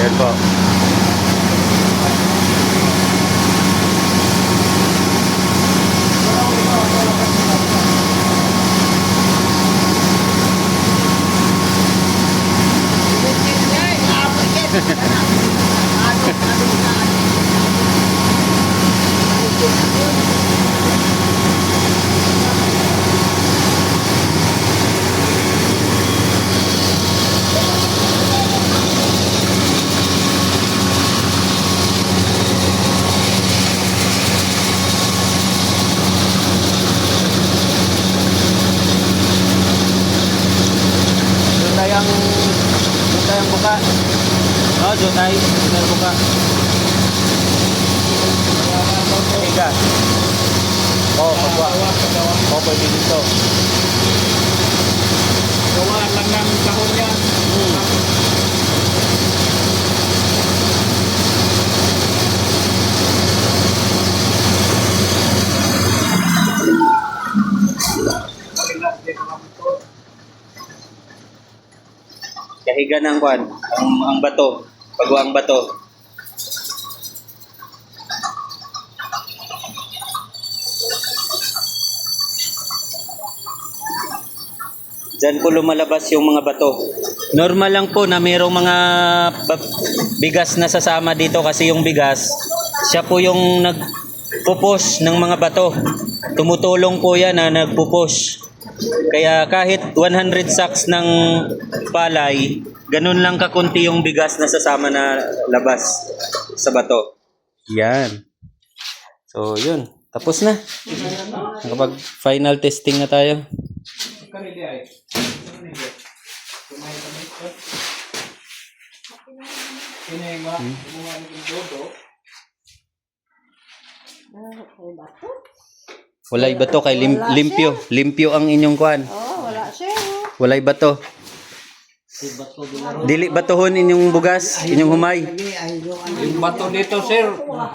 Yan po. Buka. Oh. Doon tayong buka. Higa. Oh, pagwa. Oh, pwede dito. Kahiga ng kwan. Ang, ang bato. Pagwa ang bato. Diyan po lumalabas yung mga bato. Normal lang po na mayroong mga bigas na sasama dito kasi yung bigas, siya po yung nagpupus ng mga bato. Tumutulong po yan na nagpupus. Kaya kahit 100 sacks ng palay, ganun lang kakunti yung bigas na sasama na labas sa bato. Yan. So, yun. Tapos na. Nakapag final testing na tayo. Karili Walay bato kay lim- limpyo. Limpyo ang inyong kuan. Oh, wala siya. Walay bato. Dili batohon inyong bugas, inyong humay. Yung bato dito, sir.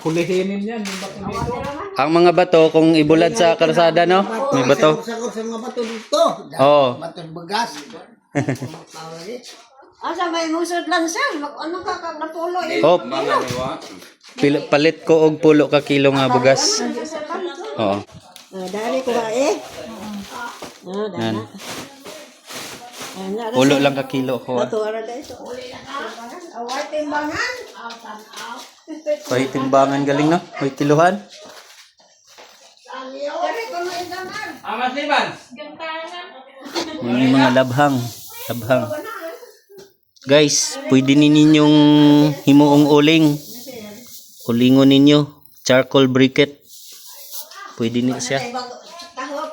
Hulihinin yan, yung bato dito. Ang mga bato kung ibulad sa kalsada no, may bato. Sagot sa mga bato dito. Oh, Bato bagas. Asa may musod lang. Mag- Ano ka ka napulo eh. oh. Pil- palit ko og pulo ka kilo nga bugas. Oo. Ah, dali ko ba eh. Ah, dali. Yan. Ah, na Pulo lang ka kilo ko. ah. Ato ara dai so. Away timbangan. Kay timbangan galing no? May kiluhan. Dali ko na idaman. Amas liban. May mga labhang. Labhang. Guys, pwede ni ninyong himuong uling. Ulingon ninyo. Charcoal briquette. Pwede ni siya. Ay, bago-